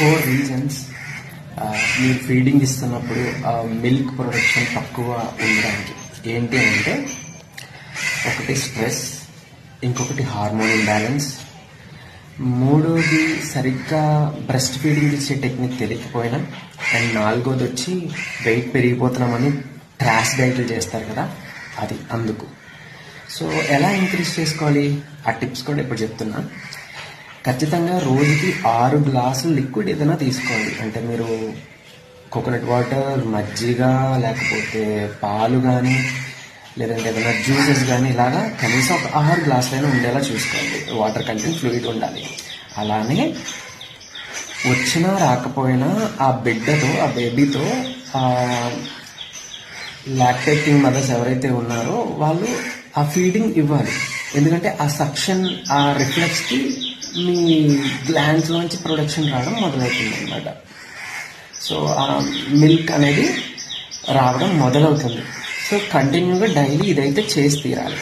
Four reasons uh, మీరు feeding ఇస్తున్నప్పుడు milk production తక్కువ ఉండడానికి. ఏంటి అంటే ఒకటి స్ట్రెస్ ఇంకొకటి హార్మోన్ ఇంబ్యాలెన్స్ మూడోది సరిగ్గా బ్రెస్ట్ ఫీడింగ్ ఇచ్చే టెక్నిక్ తెలియకపోయినా అండ్ నాలుగోది వచ్చి వెయిట్ పెరిగిపోతున్నామని ట్రాష్ డైట్లు చేస్తారు కదా అది అందుకు. సో ఎలా ఇంక్రీజ్ చేసుకోవాలి? ఆ టిప్స్ కూడా ఇప్పుడు చెప్తున్నా. ఖచ్చితంగా రోజుకి ఆరు గ్లాసులు లిక్విడ్ ఏదైనా తీసుకోండి. అంటే మీరు కోకోనట్ వాటర్ మజ్జిగ లేకపోతే పాలు కానీ లేదంటే ఏదైనా జ్యూసెస్ కానీ ఇలాగా కనీసం ఒక ఆరు గ్లాసులైనా ఉండేలా చూసుకోండి. వాటర్ కంటెంట్ ఫ్లూయిడ్ ఉండాలి. అలానే వచ్చినా రాకపోయినా ఆ బిడ్డతో ఆ బేబీతో లాక్టేటింగ్ మదర్స్ ఎవరైతే ఉన్నారో వాళ్ళు ఆ ఫీడింగ్ ఇవ్వాలి. ఎందుకంటే ఆ సక్షన్ ఆ రిఫ్లెక్స్కి మీ గ్లాండ్స్లోంచి ప్రొడక్షన్ రావడం మొదలవుతుంది అనమాట సో ఆ మిల్క్ అనేది రావడం మొదలవుతుంది. సో కంటిన్యూగా డైలీ ఇదైతే చేసి తీరాలి.